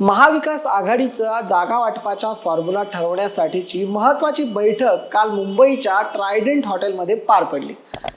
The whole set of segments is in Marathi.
महाविकास आघाडीचा जागा वाटपाच्या फॉर्म्युला ठरवण्यासाठीची महत्त्वाची बैठक काल मुंबईच्या ट्रायडंट हॉटेलमध्ये पार पडली.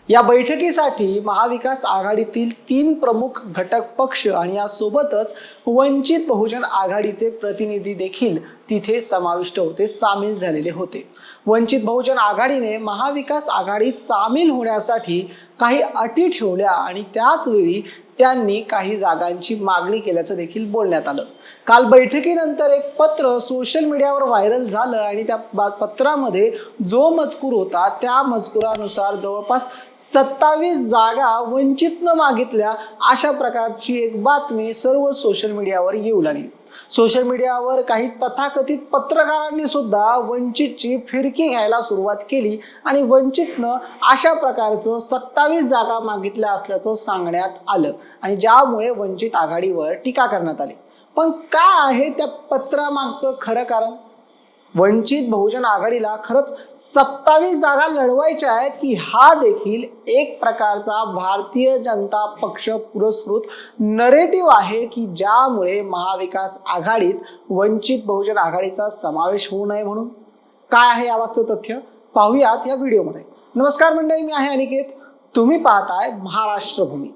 या बैठकीसाठी महाविकास आघाडीतील तीन प्रमुख घटक पक्ष आणि यासोबतच वंचित बहुजन आघाडीचे प्रतिनिधी देखील तिथे समाविष्ट होते सामील झालेले होते. वंचित बहुजन आघाडीने महाविकास आघाडीत सामील होण्यासाठी काही अटी ठेवल्या आणि त्याच वेळी त्यांनी काही जागांची मागणी केल्याचं देखील बोलण्यात आलं. काल बैठकीनंतर एक पत्र सोशल मीडियावर व्हायरल झालं आणि त्या बा- पत्रामध्ये जो मजकूर होता त्या मजकुरानुसार जवळपास सत्तावीस जागा वंचितनं मागितल्या अशा प्रकारची एक बातमी सर्व सोशल मीडियावर येऊ लागली. सोशल मीडियावर काही तथाकथित पत्रकारांनी सुद्धा वंचितची फिरकी घ्यायला सुरुवात केली आणि वंचितनं अशा प्रकारचं सत्तावीस जागा मागितल्या असल्याचं सांगण्यात आलं. आणि ज्यामुळे वंचित आघाडीवर टीका करण्यात आली. पण काय आहे त्या पत्रामागचं खरं कारण? वंचित बहुजन आघाडीला खरंच सत्तावीस जागा लढवायच्या आहेत की हा देखील एक प्रकारचा भारतीय जनता पक्ष पुरस्कृत नरेटिव्ह आहे की ज्यामुळे महाविकास आघाडीत वंचित बहुजन आघाडीचा समावेश होऊ नये म्हणून? काय आहे याबाबतचं तथ्य? पाहूयात या व्हिडिओमध्ये. नमस्कार मंडळी मी आहे अनिकेत. तुम्ही पाहताय महाराष्ट्र भूमी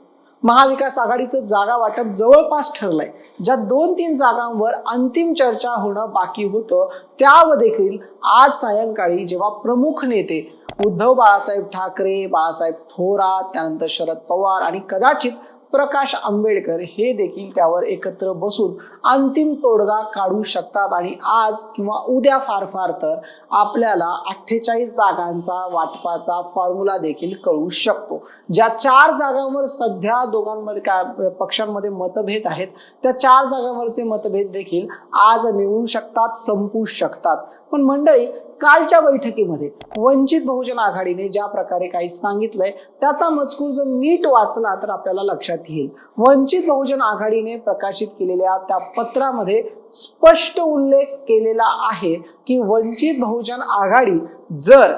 महाविकास आघाडीचं जागा वाटप जवळपास ठरलंय. ज्या दोन तीन जागांवर अंतिम चर्चा होणं बाकी होतं त्यावर देखील आज सायंकाळी जेव्हा प्रमुख नेते उद्धव बाळासाहेब ठाकरे बाळासाहेब थोरात त्यानंतर शरद पवार आणि कदाचित प्रकाश आंबेडकर हे देखील त्यावर एकत्र बसून अंतिम तोडगा काढू शकतात. आणि आज किंवा उद्या फार फार तर आपल्याला अठ्ठेचाळीस जागांचा वाटपाचा फॉर्म्युला देखील कळू शकतो. ज्या चार जागांवर सध्या दोघांमध्ये काय पक्षांमध्ये मतभेद आहेत त्या चार जागांवरचे मतभेद देखील आज निवडू शकतात संपू शकतात. पण मंडळी कालच्या बैठकीमध्ये वंचित बहुजन आघाडीने ज्या प्रकारे काही सांगितलंय त्याचा मजकूर जर नीट वाचला तर आपल्याला लक्षात येईल. वंचित बहुजन आघाडीने प्रकाशित केलेल्या त्या पत्रामध्ये स्पष्ट उल्लेख केलेला आहे की वंचित बहुजन आघाडी जर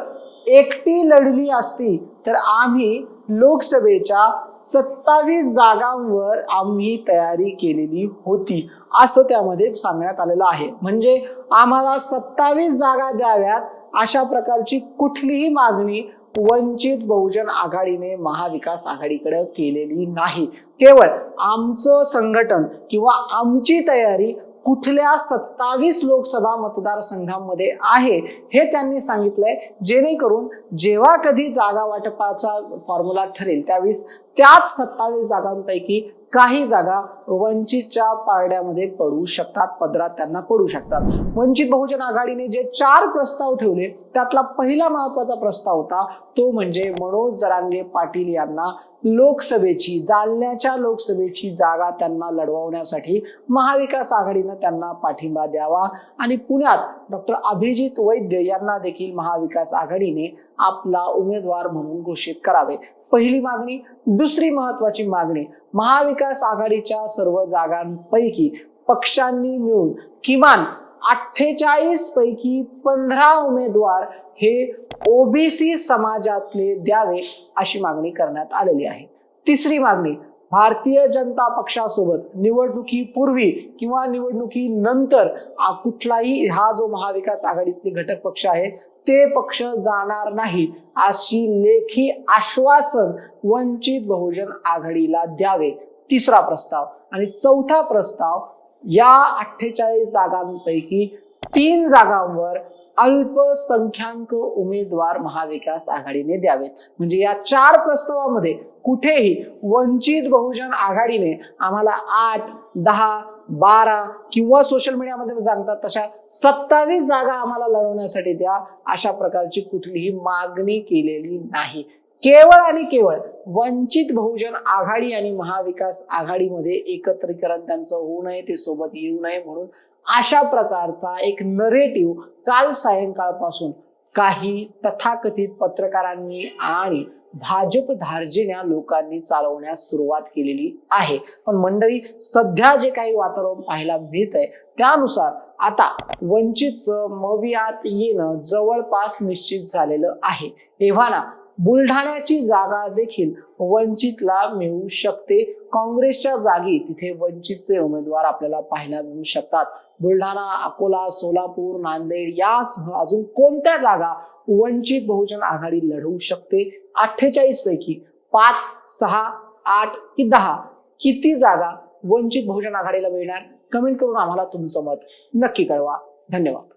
एकटी लढली असती तर आम्ही लोकसभेच्या सत्तावीस जागांवर आम्ही तयारी केलेली होती असं त्यामध्ये सांगण्यात आलेलं आहे. म्हणजे आम्हाला सत्तावीस जागा द्याव्यात अशा प्रकारची कुठलीही मागणी वंचित बहुजन आघाडीने महाविकास आघाडीकडे केलेली नाही. केवळ आमचं संघटन किंवा आमची तयारी कुठल्या सत्तावीस लोकसभा मतदारसंघांमध्ये आहे हे त्यांनी सांगितलंय. जेणेकरून जेव्हा कधी जागा वाटपाचा फॉर्म्युला ठरेल त्यावेळेस त्याच सत्तावीस जागांपैकी काही जागा वंचितच्या पारड्यामध्ये पडू शकतात पदरात त्यांना पडू शकतात. वंचित बहुजन आघाडीने जे चार प्रस्ताव ठेवले त्यातला पहिला महत्त्वाचा प्रस्ताव होता तो म्हणजे मनोज जरांगे पाटील यांना लोकसभेची जालन्याच्या लोकसभेची जागा त्यांना लढवण्यासाठी महाविकास आघाडीनं त्यांना पाठिंबा द्यावा आणि पुण्यात डॉक्टर अभिजित वैद्य यांना देखील महाविकास आघाडीने आपला उमेदवार म्हणून घोषित करावे. पहिली मागणी दुसरी महत्वाची मागणी. महाविकास आघाडीच्या सर्व जागांपैकी पक्षांनी मिळून किमान अठ्ठेचाळीस पैकी पंधरा उमेदवार हे ओबीसी समाजातले द्यावे अशी मागणी करण्यात आलेली आहे. तिसरी मागणी भारतीय जनता पक्षासोबत निवडणुकीपूर्वी किंवा निवडणुकीनंतर कुठलाही हा जो महाविकास आघाडीतले घटक पक्ष आहे ते पक्ष जाणार नाही अशी लेखी आश्वासन वंचित बहुजन आघाडीला द्यावे. तिसरा प्रस्ताव आणि चौथा प्रस्ताव या अठ्ठेचाळीस जागांपैकी तीन जागांवर अल्पसंख्याक उमेदवार महाविकास आघाडीने द्यावेत. म्हणजे या चार प्रस्तावामध्ये कुठेही वंचित बहुजन आघाडीने आम्हाला आठ दहा बारा किंवा सोशल मीडियामध्ये सांगतात तशा सत्तावीस जागा आम्हाला लढवण्यासाठी द्या. अशा प्रकारची कुठलीही मागणी केलेली नाही. केवळ आणि केवळ वंचित बहुजन आघाडी आणि महाविकास आघाडीमध्ये एकत्रीकरण त्यांचं होऊ नये ते सोबत येऊ नये म्हणून अशा प्रकारचा एक नरेटिव्ह काल सायंकाळपासून काही तथाकथित पत्रकारांनी आणि भाजप धार्जिण्या लोकांनी चालवण्यास सुरुवात केलेली आहे. पण मंडळी सध्या जे काही वातावरण पाहायला मिळत आहे त्यानुसार आता वंचितचं मवियात येणं जवळपास निश्चित झालेलं आहे. तेव्हा ना बुलढाण्याची जागा देखील वंचितला मिळू शकते. काँग्रेसच्या जागी तिथे वंचितचे उमेदवार आपल्याला पाहायला मिळू शकतात. बुलढाणा अकोला सोलापूर नांदेड यासह अजून कोणत्या जागा वंचित बहुजन आघाडी लढवू शकते? अठ्ठेचाळीस पैकी पाच सहा आठ की दहा किती जागा वंचित बहुजन आघाडीला मिळणार? कमेंट करून आम्हाला तुमचं मत नक्की कळवा. धन्यवाद.